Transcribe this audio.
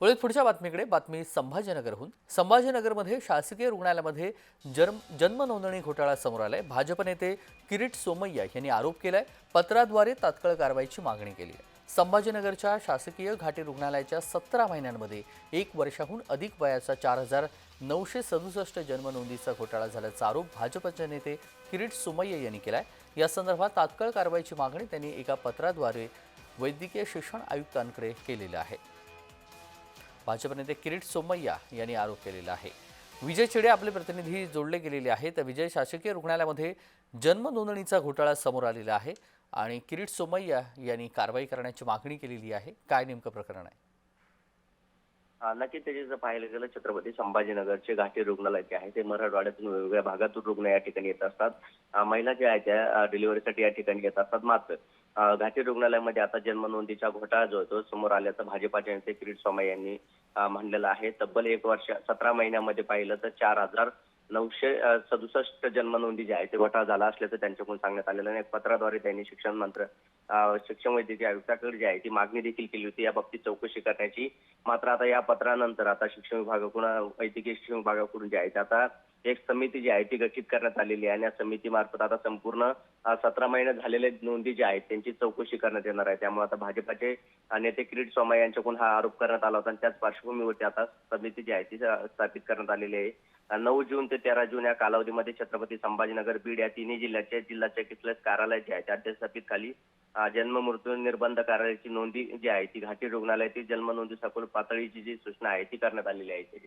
वळीत पुढच्या बातमीकडे. बातमी संभाजीनगरहून. संभाजीनगरमध्ये शासकीय रुग्णालयामध्ये जन्म जन्म नोंदणी घोटाळा समोर आलाय. भाजप नेते किरीट सोमय्या यांनी आरोप केलाय. पत्राद्वारे तात्काळ कारवाईची मागणी केली आहे. संभाजीनगरच्या शासकीय घाटी रुग्णालयाच्या सतरा महिन्यांमध्ये एक वर्षाहून अधिक वयाचा चार हजार नऊशे सदुसष्ट जन्मनोंदीचा घोटाळा झाल्याचा आरोप भाजपचे नेते किरीट सोमय्या यांनी केलाय. या संदर्भात तात्काळ कारवाईची मागणी त्यांनी एका पत्राद्वारे वैद्यकीय शिक्षण आयुक्तांकडे केलेली आहे. भाजप नेते किरीट सोमय्या यांनी आरोप केलेला आहे. विजय चिडे आपले प्रतिनिधी जोडले गेलेले आहेत. विजय शासकीय रुग्णालयामध्ये जन्म नोंदणीचा घोटाळा समोर आलेला आहे आणि किरीट सोमय्या यांनी कारवाई करण्याची मागणी केलेली आहे. काय नेमकं प्रकरण आहे? नक्कीच त्याचे जर पाहायला गेलं छत्रपती संभाजीनगरचे घाटी रुग्णालय जे आहे ते मराठवाड्यातून वेगवेगळ्या भागातून रुग्ण या ठिकाणी येत असतात. महिला ज्या आहेत त्या डिलिव्हरीसाठी या ठिकाणी येत असतात मात्र. घाटी रुग्णालयामध्ये आता जन्म नोंदीचा घोटाळा जो होतो तो समोर आल्याचं भाजपाचे नेते किरीट स्वामी यांनी म्हणलेलं आहे. तब्बल एक वर्ष सतरा महिन्यामध्ये पाहिलं तर चार हजार नऊशे सदुसष्ट जन्मनोंदी जे आहे ते घोटाळा झाला असल्याचं त्यांच्याकडून सांगण्यात आलेलं आणि पत्राद्वारे त्यांनी शिक्षण मंत्र शिक्षण वैद्यकीय आयुक्ताकडे जी आहे ती मागणी देखील केली होती. या बाबतीत चौकशी करण्याची. मात्र आता या पत्रानंतर आता शिक्षण विभागाकडून वैद्यकीय शिक्षण विभागाकडून जे आहे ते आता एक समिती जी आहे ती गठीत करण्यात आलेली आहे आणि या समितीमार्फत आता संपूर्ण सतरा महिने झालेले नोंदी ज्या आहेत त्यांची चौकशी करण्यात येणार आहे त्यामुळे आता भाजपाचे नेते किरीट सोमा यांच्याकडून हा आरोप करण्यात आला होता आणि त्याच पार्श्वभूमीवरती आता समिती जी आहे ती स्थापित करण्यात आलेली आहे नऊ जून ते तेरा जून या कालावधीमध्ये छत्रपती संभाजीनगर बीड या तिन्ही जिल्ह्याचे जिल्ह्याचे चिकित्सक कार्यालय जे आहे त्या अध्यक्षापित खाली जन्म मृत्यू निर्बंध कार्यालयाची नोंदी जी आहे ती घाटी रुग्णालयातील जन्म नोंदी सखोल पातळीची जी सूचना आहे ती करण्यात आलेली आहे त्याची.